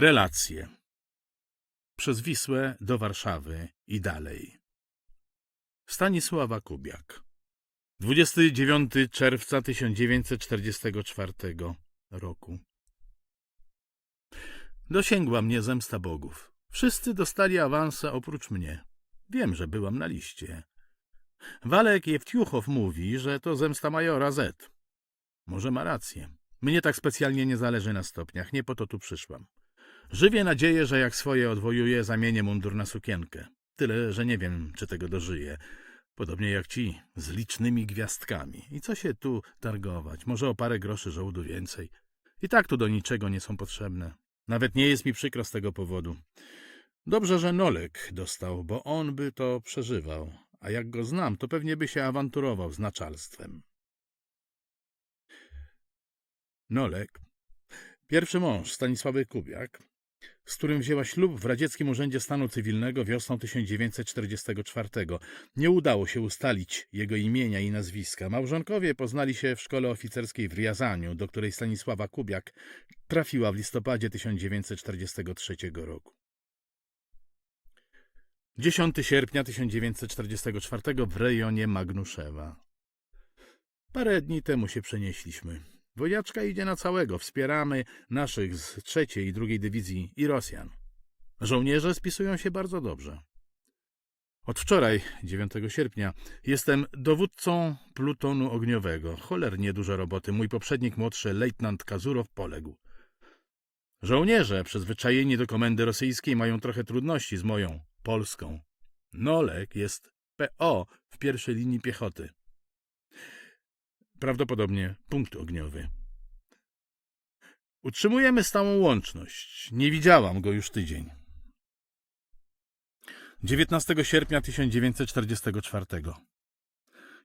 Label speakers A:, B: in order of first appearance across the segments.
A: Relacje. Przez Wisłę do Warszawy i dalej. Stanisława Kubiak. 29 czerwca 1944 roku. Dosięgła mnie zemsta bogów. Wszyscy dostali awansa oprócz mnie. Wiem, że byłam na liście. Walek Jewtiuchow mówi, że to zemsta majora Z. Może ma rację. Mnie tak specjalnie nie zależy na stopniach, nie po to tu przyszłam. Żywię nadzieję, że jak swoje odwojuję, zamienię mundur na sukienkę. Tyle, że nie wiem, czy tego dożyję. Podobnie jak ci, z licznymi gwiazdkami. I co się tu targować? Może o parę groszy żołdu więcej. I tak tu do niczego nie są potrzebne. Nawet nie jest mi przykro z tego powodu. Dobrze, że Nolek dostał, bo on by to przeżywał. A jak go znam, to pewnie by się awanturował z naczalstwem. Nolek, pierwszy mąż Stanisławy Kubiak, z którym wzięła ślub w Radzieckim Urzędzie Stanu Cywilnego wiosną 1944. Nie udało się ustalić jego imienia i nazwiska. Małżonkowie poznali się w szkole oficerskiej w Riazaniu, do której Stanisława Kubiak trafiła w listopadzie 1943 roku. 10 sierpnia 1944 w rejonie Magnuszewa. Parę dni temu się przenieśliśmy. Wojaczka idzie na całego. Wspieramy naszych z trzeciej i drugiej dywizji i Rosjan. Żołnierze spisują się bardzo dobrze. Od wczoraj, 9 sierpnia, jestem dowódcą plutonu ogniowego. Cholernie dużo roboty. Mój poprzednik, młodszy lejtnant Kazurow, poległ. Żołnierze, przyzwyczajeni do komendy rosyjskiej, mają trochę trudności z moją, polską. Nolek jest PO w pierwszej linii piechoty. Prawdopodobnie punkt ogniowy. Utrzymujemy stałą łączność. Nie widziałam go już tydzień. 19 sierpnia 1944.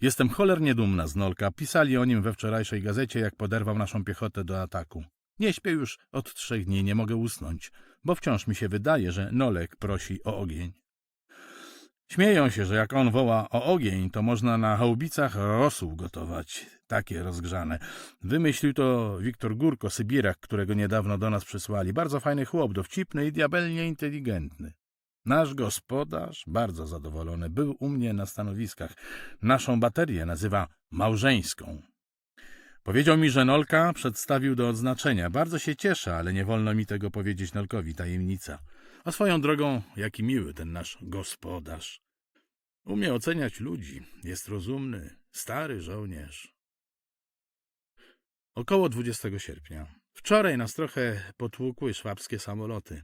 A: Jestem cholernie dumna z Nolka. Pisali o nim we wczorajszej gazecie, jak poderwał naszą piechotę do ataku. Nie śpię już od trzech dni, nie mogę usnąć, bo wciąż mi się wydaje, że Nolek prosi o ogień. Śmieją się, że jak on woła o ogień, to można na chałbicach rosół gotować, takie rozgrzane. Wymyślił to Wiktor Górko, Sybirak, którego niedawno do nas przysłali. Bardzo fajny chłop, dowcipny i diabelnie inteligentny. Nasz gospodarz, bardzo zadowolony, był u mnie na stanowiskach. Naszą baterię nazywa małżeńską. Powiedział mi, że Nolka przedstawił do odznaczenia. Bardzo się cieszę, ale nie wolno mi tego powiedzieć Nolkowi, tajemnica. A swoją drogą, jaki miły ten nasz gospodarz. Umie oceniać ludzi, jest rozumny, stary żołnierz. Około 20 sierpnia. Wczoraj nas trochę potłukły szwabskie samoloty.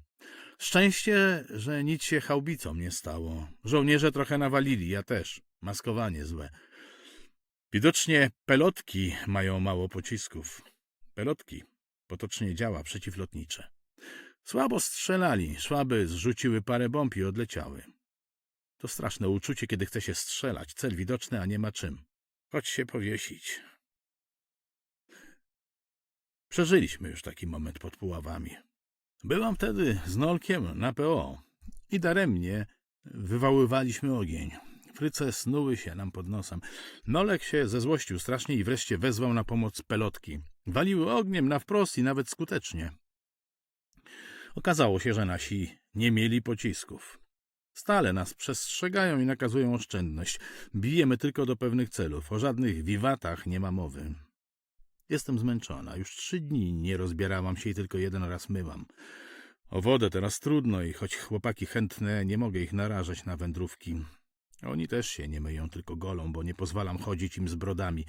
A: Szczęście, że nic się chałbicom nie stało. Żołnierze trochę nawalili, ja też. Maskowanie złe. Widocznie pelotki mają mało pocisków. Pelotki, potocznie działa przeciwlotnicze. Słabo strzelali, szwaby zrzuciły parę bomb i odleciały. To straszne uczucie, kiedy chce się strzelać, cel widoczny, a nie ma czym. Chodź się powiesić. Przeżyliśmy już taki moment pod Puławami. Byłam wtedy z Nolkiem na PO i daremnie wywoływaliśmy ogień. Fryce snuły się nam pod nosem. Nolek się zezłościł strasznie i wreszcie wezwał na pomoc pelotki. Waliły ogniem na wprost i nawet skutecznie. Okazało się, że nasi nie mieli pocisków. Stale nas przestrzegają i nakazują oszczędność. Bijemy tylko do pewnych celów. O żadnych wiwatach nie ma mowy. Jestem zmęczona. Już trzy dni nie rozbierałam się i tylko jeden raz myłam. O wodę teraz trudno i choć chłopaki chętne, nie mogę ich narażać na wędrówki. Oni też się nie myją, tylko golą, bo nie pozwalam chodzić im z brodami.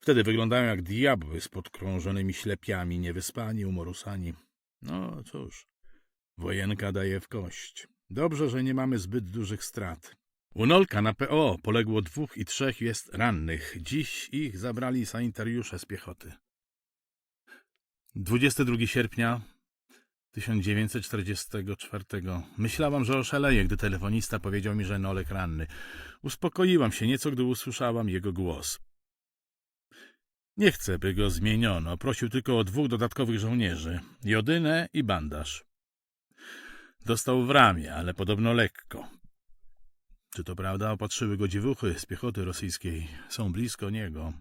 A: Wtedy wyglądają jak diabły z podkrążonymi ślepiami, niewyspani, umorusani. No cóż, wojenka daje w kość. Dobrze, że nie mamy zbyt dużych strat. U Nolka na PO poległo dwóch i trzech jest rannych. Dziś ich zabrali sanitariusze z piechoty. 22 sierpnia 1944. Myślałam, że oszaleję, gdy telefonista powiedział mi, że Nolek ranny. Uspokoiłam się nieco, gdy usłyszałam jego głos. Nie chcę, by go zmieniono. Prosił tylko o dwóch dodatkowych żołnierzy. Jodynę i bandaż. Dostał w ramię, ale podobno lekko. Czy to prawda, opatrzyły go dziewuchy z piechoty rosyjskiej. Są blisko niego.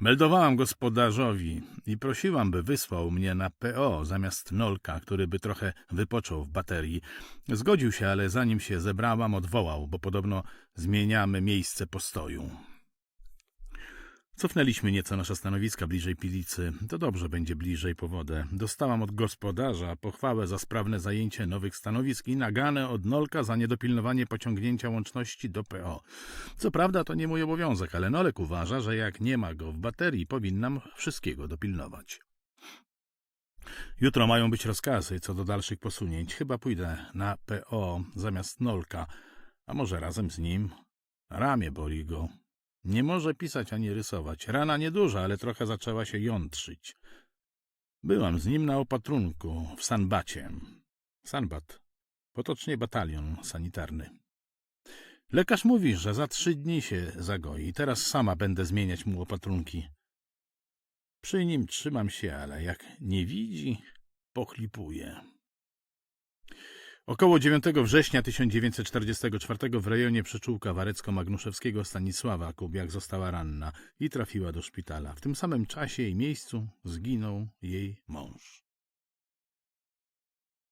A: Meldowałam gospodarzowi i prosiłam, by wysłał mnie na PO zamiast Nolka, który by trochę wypoczął w baterii. Zgodził się, ale zanim się zebrałam, odwołał, bo podobno zmieniamy miejsce postoju. Cofnęliśmy nieco nasze stanowiska bliżej Pilicy. To dobrze będzie bliżej po wodę. Dostałam od gospodarza pochwałę za sprawne zajęcie nowych stanowisk i naganę od Nolka za niedopilnowanie pociągnięcia łączności do PO. Co prawda to nie mój obowiązek, ale Nolek uważa, że jak nie ma go w baterii, powinnam wszystkiego dopilnować. Jutro mają być rozkazy co do dalszych posunięć. Chyba pójdę na PO zamiast Nolka, a może razem z nim. Ramię boli go. Nie może pisać ani rysować. Rana nieduża, ale trochę zaczęła się jątrzyć. Byłam z nim na opatrunku w Sanbacie. Sanbat, potocznie batalion sanitarny. Lekarz mówi, że za trzy dni się zagoi. Teraz sama będę zmieniać mu opatrunki. Przy nim trzymam się, ale jak nie widzi, pochlipuje. Około 9 września 1944 w rejonie przyczółka Warecko-Magnuszewskiego Stanisława Kubiak została ranna i trafiła do szpitala. W tym samym czasie i miejscu zginął jej mąż.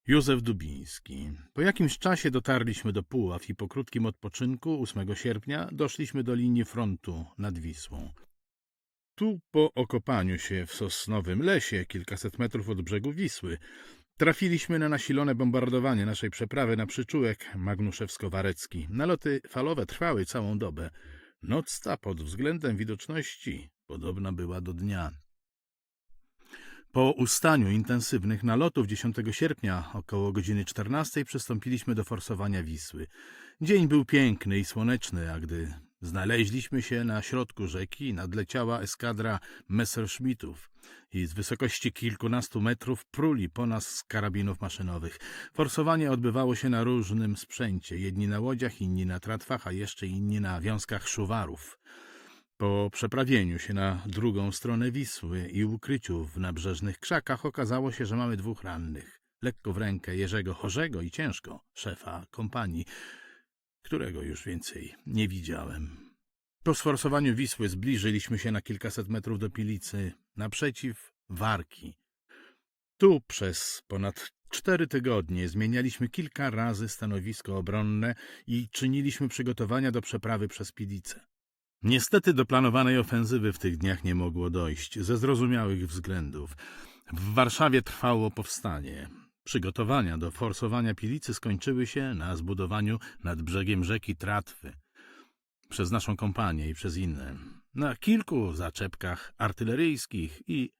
A: Józef Dubiński. Po jakimś czasie dotarliśmy do Puław i po krótkim odpoczynku 8 sierpnia doszliśmy do linii frontu nad Wisłą. Tu po okopaniu się w sosnowym lesie, kilkaset metrów od brzegu Wisły, Trafiliśmy na nasilone bombardowanie naszej przeprawy na przyczółek Magnuszewsko-Warecki. Naloty falowe trwały całą dobę. Noc ta pod względem widoczności podobna była do dnia. Po ustaniu intensywnych nalotów 10 sierpnia około godziny 14 przystąpiliśmy do forsowania Wisły. Dzień był piękny i słoneczny, a gdy znaleźliśmy się na środku rzeki, nadleciała eskadra Messerschmittów i z wysokości kilkunastu metrów pruli po nas z karabinów maszynowych. Forsowanie odbywało się na różnym sprzęcie, jedni na łodziach, inni na tratwach, a jeszcze inni na wiązkach szuwarów. Po przeprawieniu się na drugą stronę Wisły i ukryciu w nabrzeżnych krzakach okazało się, że mamy dwóch rannych. Lekko w rękę Jerzego Chorzego i ciężko szefa kompanii, którego już więcej nie widziałem. Po sforsowaniu Wisły zbliżyliśmy się na kilkaset metrów do Pilicy, naprzeciw Warki. Tu przez ponad cztery tygodnie zmienialiśmy kilka razy stanowisko obronne i czyniliśmy przygotowania do przeprawy przez Pilicę. Niestety do planowanej ofensywy w tych dniach nie mogło dojść, ze zrozumiałych względów. W Warszawie trwało powstanie. Przygotowania do forsowania Pilicy skończyły się na zbudowaniu nad brzegiem rzeki Tratwy przez naszą kompanię i przez inne, na kilku zaczepkach artyleryjskich i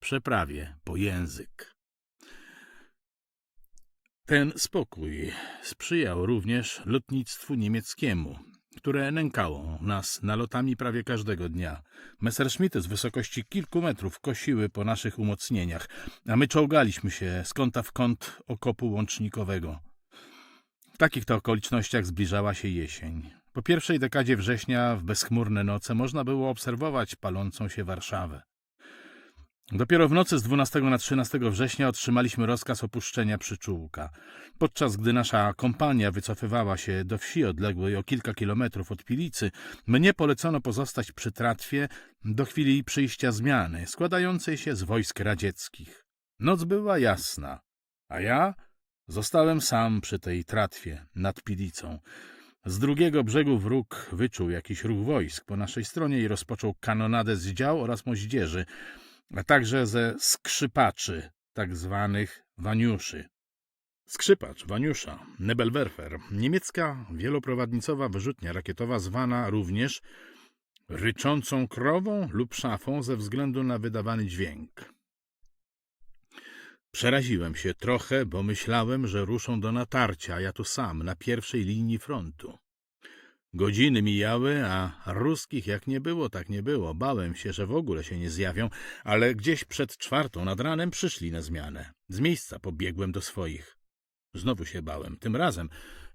A: przeprawie po język. Ten spokój sprzyjał również lotnictwu niemieckiemu, które nękało nas nalotami prawie każdego dnia. Messerschmitty z wysokości kilku metrów kosiły po naszych umocnieniach, a my czołgaliśmy się z kąta w kąt okopu łącznikowego. W takich to okolicznościach zbliżała się jesień. Po pierwszej dekadzie września w bezchmurne noce można było obserwować palącą się Warszawę. Dopiero w nocy z 12 na 13 września otrzymaliśmy rozkaz opuszczenia przyczółka. Podczas gdy nasza kompania wycofywała się do wsi odległej o kilka kilometrów od Pilicy, mnie polecono pozostać przy tratwie do chwili przyjścia zmiany, składającej się z wojsk radzieckich. Noc była jasna, a ja zostałem sam przy tej tratwie nad Pilicą. Z drugiego brzegu wróg wyczuł jakiś ruch wojsk po naszej stronie i rozpoczął kanonadę z dział oraz moździerzy, a także ze skrzypaczy, tak zwanych waniuszy. Skrzypacz, waniusza, Nebelwerfer, niemiecka wieloprowadnicowa wyrzutnia rakietowa zwana również ryczącą krową lub szafą ze względu na wydawany dźwięk. Przeraziłem się trochę, bo myślałem, że ruszą do natarcia, ja tu sam, na pierwszej linii frontu. Godziny mijały, a ruskich jak nie było, tak nie było. Bałem się, że w ogóle się nie zjawią, ale gdzieś przed czwartą nad ranem przyszli na zmianę. Z miejsca pobiegłem do swoich. Znowu się bałem, tym razem,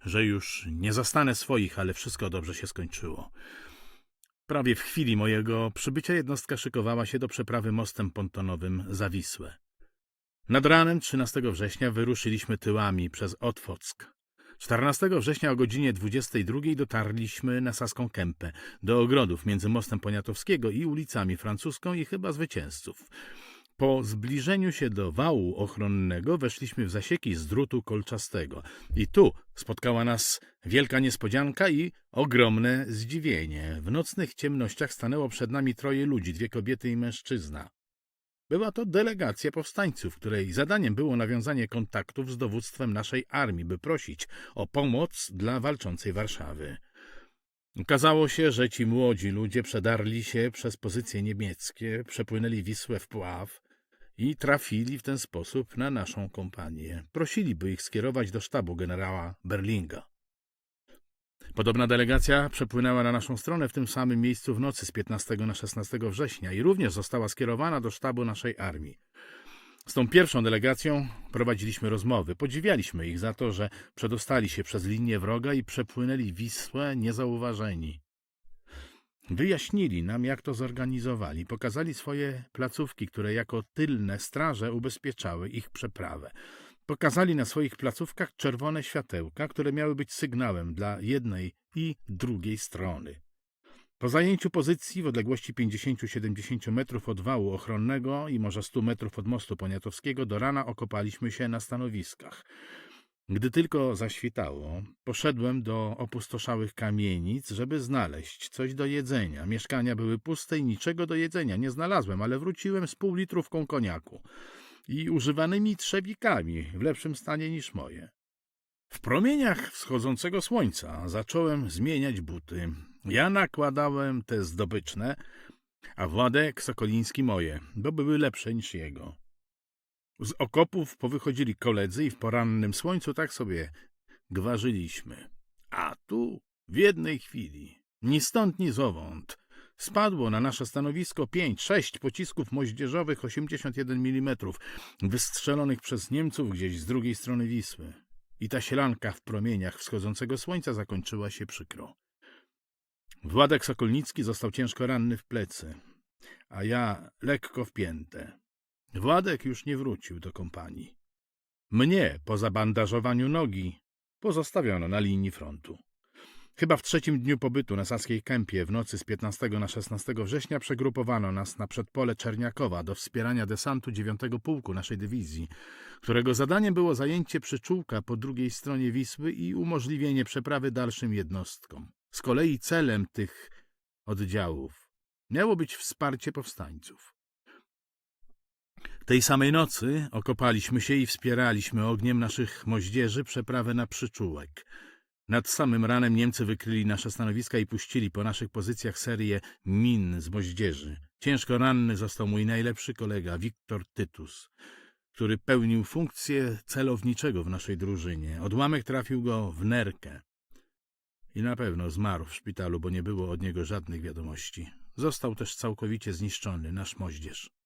A: że już nie zastanę swoich, ale wszystko dobrze się skończyło. Prawie w chwili mojego przybycia jednostka szykowała się do przeprawy mostem pontonowym za Wisłę. Nad ranem 13 września wyruszyliśmy tyłami przez Otwock. 14 września o godzinie 22 dotarliśmy na Saską Kępę, do ogrodów między mostem Poniatowskiego i ulicami Francuską i chyba zwycięzców. Po zbliżeniu się do wału ochronnego weszliśmy w zasieki z drutu kolczastego. I tu spotkała nas wielka niespodzianka i ogromne zdziwienie. W nocnych ciemnościach stanęło przed nami troje ludzi, dwie kobiety i mężczyzna. Była to delegacja powstańców, której zadaniem było nawiązanie kontaktów z dowództwem naszej armii, by prosić o pomoc dla walczącej Warszawy. Okazało się, że ci młodzi ludzie przedarli się przez pozycje niemieckie, przepłynęli Wisłę w Pław i trafili w ten sposób na naszą kompanię. Prosili, by ich skierować do sztabu generała Berlinga. Podobna delegacja przepłynęła na naszą stronę w tym samym miejscu w nocy z 15 na 16 września i również została skierowana do sztabu naszej armii. Z tą pierwszą delegacją prowadziliśmy rozmowy. Podziwialiśmy ich za to, że przedostali się przez linię wroga i przepłynęli Wisłę niezauważeni. Wyjaśnili nam, jak to zorganizowali. Pokazali swoje placówki, które jako tylne straże ubezpieczały ich przeprawę. Pokazali na swoich placówkach czerwone światełka, które miały być sygnałem dla jednej i drugiej strony. Po zajęciu pozycji w odległości 50-70 metrów od wału ochronnego i może 100 metrów od mostu poniatowskiego do rana okopaliśmy się na stanowiskach. Gdy tylko zaświtało, poszedłem do opustoszałych kamienic, żeby znaleźć coś do jedzenia. Mieszkania były puste i niczego do jedzenia nie znalazłem, ale wróciłem z pół litrówką koniaku i używanymi trzewikami w lepszym stanie niż moje. W promieniach wschodzącego słońca zacząłem zmieniać buty. Ja nakładałem te zdobyczne, a Władek Sokoliński moje, bo były lepsze niż jego. Z okopów powychodzili koledzy i w porannym słońcu tak sobie gwarzyliśmy. A tu w jednej chwili, ni stąd, ni zowąd, spadło na nasze stanowisko pięć, sześć pocisków moździerzowych 81 mm, wystrzelonych przez Niemców gdzieś z drugiej strony Wisły. I ta sielanka w promieniach wschodzącego słońca zakończyła się przykro. Władek Sokolnicki został ciężko ranny w plecy, a ja lekko wpięte. Władek już nie wrócił do kompanii. Mnie, po zabandażowaniu nogi, pozostawiono na linii frontu. Chyba w trzecim dniu pobytu na Saskiej Kępie w nocy z 15 na 16 września przegrupowano nas na przedpole Czerniakowa do wspierania desantu 9 Pułku naszej dywizji, którego zadaniem było zajęcie przyczółka po drugiej stronie Wisły i umożliwienie przeprawy dalszym jednostkom. Z kolei celem tych oddziałów miało być wsparcie powstańców. Tej samej nocy okopaliśmy się i wspieraliśmy ogniem naszych moździerzy przeprawę na przyczółek. Nad samym ranem Niemcy wykryli nasze stanowiska i puścili po naszych pozycjach serię min z moździerzy. Ciężko ranny został mój najlepszy kolega, Wiktor Tytus, który pełnił funkcję celowniczego w naszej drużynie. Odłamek trafił go w nerkę. I na pewno zmarł w szpitalu, bo nie było od niego żadnych wiadomości. Został też całkowicie zniszczony nasz moździerz.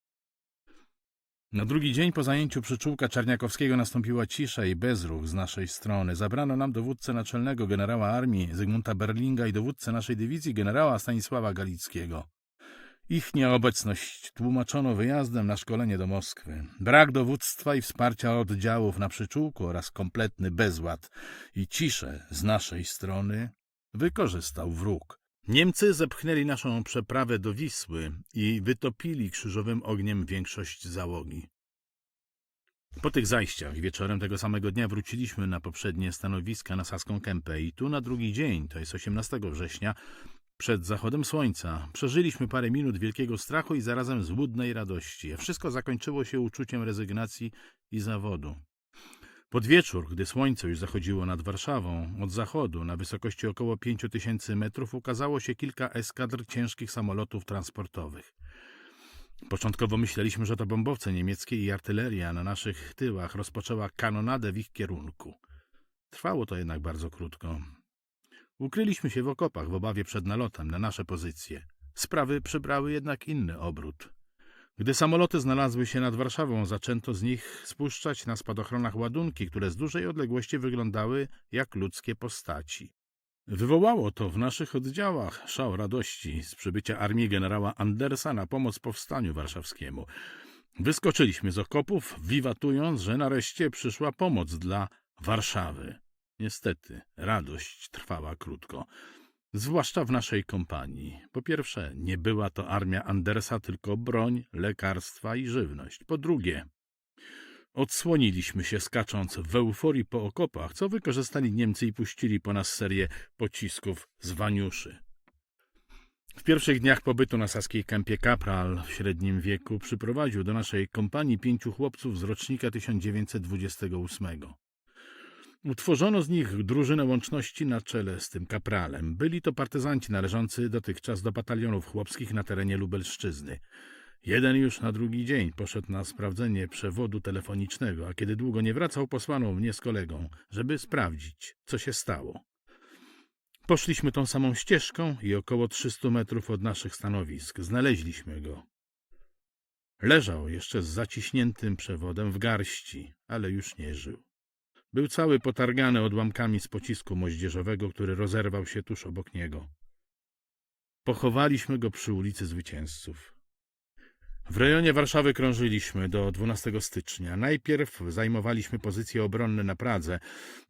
A: Na drugi dzień po zajęciu przyczółka Czarniakowskiego nastąpiła cisza i bezruch z naszej strony. Zabrano nam dowódcę naczelnego generała armii Zygmunta Berlinga i dowódcę naszej dywizji generała Stanisława Galickiego. Ich nieobecność tłumaczono wyjazdem na szkolenie do Moskwy. Brak dowództwa i wsparcia oddziałów na przyczółku oraz kompletny bezład i ciszę z naszej strony wykorzystał wróg. Niemcy zepchnęli naszą przeprawę do Wisły i wytopili krzyżowym ogniem większość załogi. Po tych zajściach wieczorem tego samego dnia wróciliśmy na poprzednie stanowiska na Saską Kępę i tu na drugi dzień, to jest 18 września, przed zachodem słońca, przeżyliśmy parę minut wielkiego strachu i zarazem złudnej radości. Wszystko zakończyło się uczuciem rezygnacji i zawodu. Pod wieczór, gdy słońce już zachodziło nad Warszawą, od zachodu, na wysokości około 5000 metrów, ukazało się kilka eskadr ciężkich samolotów transportowych. Początkowo myśleliśmy, że to bombowce niemieckie i artyleria na naszych tyłach rozpoczęła kanonadę w ich kierunku. Trwało to jednak bardzo krótko. Ukryliśmy się w okopach w obawie przed nalotem na nasze pozycje. Sprawy przybrały jednak inny obrót. Gdy samoloty znalazły się nad Warszawą, zaczęto z nich spuszczać na spadochronach ładunki, które z dużej odległości wyglądały jak ludzkie postaci. Wywołało to w naszych oddziałach szał radości z przybycia armii generała Andersa na pomoc powstaniu warszawskiemu. Wyskoczyliśmy z okopów, wiwatując, że nareszcie przyszła pomoc dla Warszawy. Niestety, radość trwała krótko. Zwłaszcza w naszej kompanii. Po pierwsze, nie była to armia Andersa, tylko broń, lekarstwa i żywność. Po drugie, odsłoniliśmy się skacząc w euforii po okopach, co wykorzystali Niemcy i puścili po nas serię pocisków z waniuszy. W pierwszych dniach pobytu na saskiej kępie kapral w średnim wieku przyprowadził do naszej kompanii pięciu chłopców z rocznika 1928. Utworzono z nich drużynę łączności na czele z tym kapralem. Byli to partyzanci należący dotychczas do batalionów chłopskich na terenie Lubelszczyzny. Jeden już na drugi dzień poszedł na sprawdzenie przewodu telefonicznego, a kiedy długo nie wracał, posłano mnie z kolegą, żeby sprawdzić, co się stało. Poszliśmy tą samą ścieżką i około 300 metrów od naszych stanowisk znaleźliśmy go. Leżał jeszcze z zaciśniętym przewodem w garści, ale już nie żył. Był cały potargany odłamkami z pocisku moździerzowego, który rozerwał się tuż obok niego. Pochowaliśmy go przy ulicy Zwycięzców. W rejonie Warszawy krążyliśmy do 12 stycznia. Najpierw zajmowaliśmy pozycje obronne na Pradze,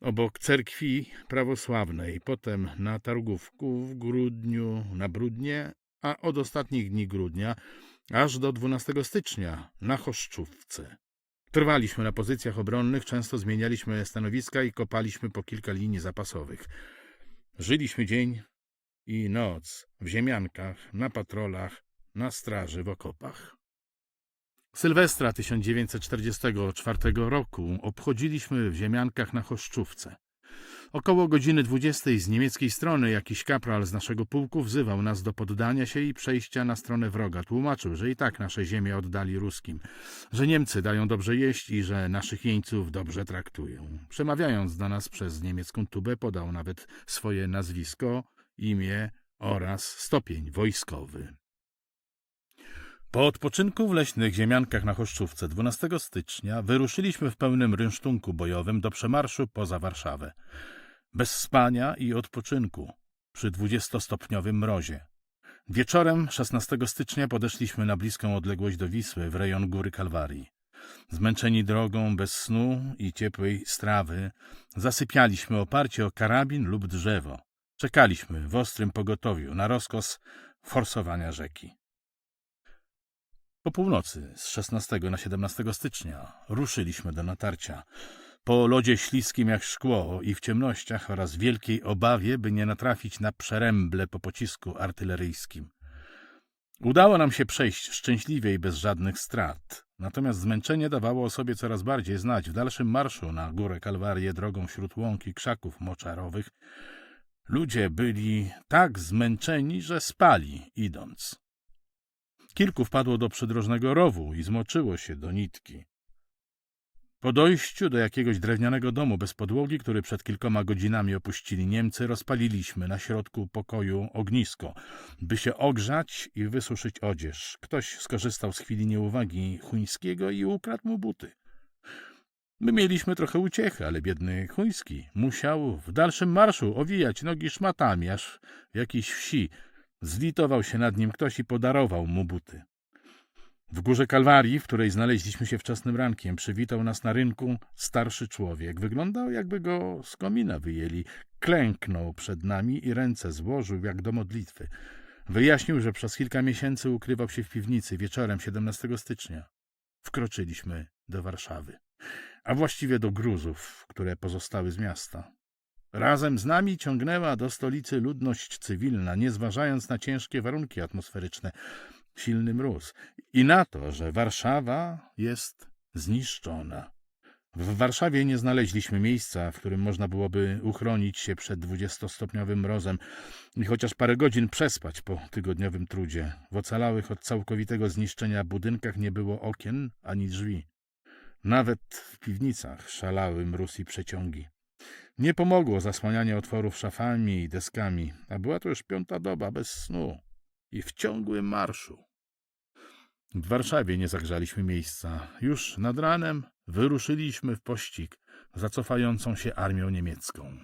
A: obok cerkwi prawosławnej, potem na Targówku w grudniu, na Brudnie, a od ostatnich dni grudnia aż do 12 stycznia na Choszczówce. Trwaliśmy na pozycjach obronnych, często zmienialiśmy stanowiska i kopaliśmy po kilka linii zapasowych. Żyliśmy dzień i noc w ziemiankach, na patrolach, na straży w okopach. Sylwestra 1944 roku obchodziliśmy w ziemiankach na Choszczówce. Około godziny 20 z niemieckiej strony jakiś kapral z naszego pułku wzywał nas do poddania się i przejścia na stronę wroga. Tłumaczył, że i tak nasze ziemie oddali ruskim, że Niemcy dają dobrze jeść i że naszych jeńców dobrze traktują. Przemawiając do nas przez niemiecką tubę podał nawet swoje nazwisko, imię oraz stopień wojskowy. Po odpoczynku w leśnych ziemiankach na Choszczówce 12 stycznia wyruszyliśmy w pełnym rynsztunku bojowym do przemarszu poza Warszawę. Bez spania i odpoczynku, przy dwudziestostopniowym mrozie. Wieczorem 16 stycznia podeszliśmy na bliską odległość do Wisły w rejon Góry Kalwarii. Zmęczeni drogą, bez snu i ciepłej strawy, zasypialiśmy oparcie o karabin lub drzewo. Czekaliśmy w ostrym pogotowiu na rozkaz forsowania rzeki. Po północy z 16 na 17 stycznia ruszyliśmy do natarcia. Po lodzie śliskim jak szkło i w ciemnościach oraz wielkiej obawie, by nie natrafić na przeręble po pocisku artyleryjskim. Udało nam się przejść szczęśliwie i bez żadnych strat. Natomiast zmęczenie dawało o sobie coraz bardziej znać. W dalszym marszu na górę Kalwarię drogą wśród łąk i krzaków moczarowych ludzie byli tak zmęczeni, że spali idąc. Kilku wpadło do przydrożnego rowu i zmoczyło się do nitki. Po dojściu do jakiegoś drewnianego domu bez podłogi, który przed kilkoma godzinami opuścili Niemcy, rozpaliliśmy na środku pokoju ognisko, by się ogrzać i wysuszyć odzież. Ktoś skorzystał z chwili nieuwagi Chuńskiego i ukradł mu buty. My mieliśmy trochę uciechy, ale biedny Chuński musiał w dalszym marszu owijać nogi szmatami, aż w jakiejś wsi Zlitował się nad nim ktoś i podarował mu buty. W górze Kalwarii, w której znaleźliśmy się wczesnym rankiem, przywitał nas na rynku starszy człowiek. Wyglądał, jakby go z komina wyjęli. Klęknął przed nami i ręce złożył jak do modlitwy. Wyjaśnił, że przez kilka miesięcy ukrywał się w piwnicy wieczorem 17 stycznia. Wkroczyliśmy do Warszawy, a właściwie do gruzów, które pozostały z miasta. Razem z nami ciągnęła do stolicy ludność cywilna, nie zważając na ciężkie warunki atmosferyczne, silny mróz i na to, że Warszawa jest zniszczona. W Warszawie nie znaleźliśmy miejsca, w którym można byłoby uchronić się przed dwudziestostopniowym mrozem i chociaż parę godzin przespać po tygodniowym trudzie. W ocalałych od całkowitego zniszczenia budynkach nie było okien ani drzwi. Nawet w piwnicach szalały mróz i przeciągi. Nie pomogło zasłanianie otworów szafami i deskami, a była to już piąta doba bez snu i w ciągłym marszu. W Warszawie nie zagrzaliśmy miejsca. Już nad ranem wyruszyliśmy w pościg za cofającą się armią niemiecką.